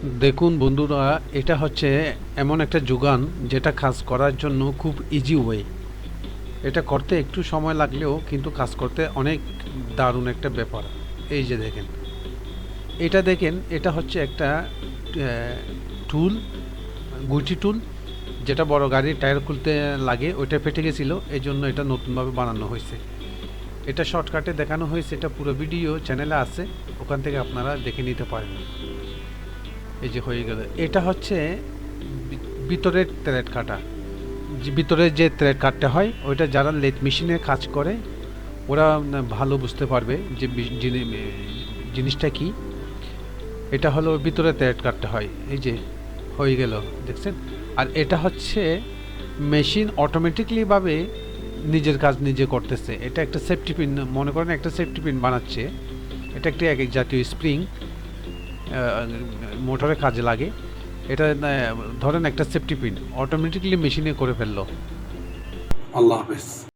দেখুন বন্ধুরা, এটা হচ্ছে এমন একটা যোগান যেটা কাজ করার জন্য খুব ইজি ওয়ে এটা করতে একটু সময় লাগলেও কিন্তু কাজ করতে অনেক দারুণ একটা ব্যাপার। এই যে দেখেন, এটা দেখেন, এটা হচ্ছে একটা টুল গুটি টুল যেটা বড় গাড়ির টায়ার খুলতে লাগে, ওইটা ফেটে গেছিল এই জন্য এটা নতুনভাবে বানানো হয়েছে। এটা শর্টকাটে দেখানো হয়েছে, এটা পুরো ভিডিও চ্যানেলে আছে, ওখান থেকে আপনারা দেখে নিতে পারেন। এই যে হয়ে গেল। এটা হচ্ছে ভিতরের থ্রেড কাটা। ভিতরে যে থ্রেড কাটতে হয়, ওইটা যারা লেট মেশিনে কাজ করে, ওরা ভালো বুঝতে পারবে যে জিনিসটা কি। এটা হলো ভিতরে থ্রেড কাটতে হয়। এই যে হয়ে গেল, দেখছেন? আর এটা হচ্ছে মেশিন অটোমেটিকলিভাবে নিজের কাজ নিজে করতেছে। এটা একটা সেফটি পিন মনে করেন একটা সেফটি পিন বানাচ্ছে। এটা একটি এক এক জাতীয় স্প্রিং মোটরে কাজে লাগে। এটা ধরেন একটা সেফটি পিন অটোমেটিকলি মেশিনে করে ফেলল। আল্লাহ হাফেজ।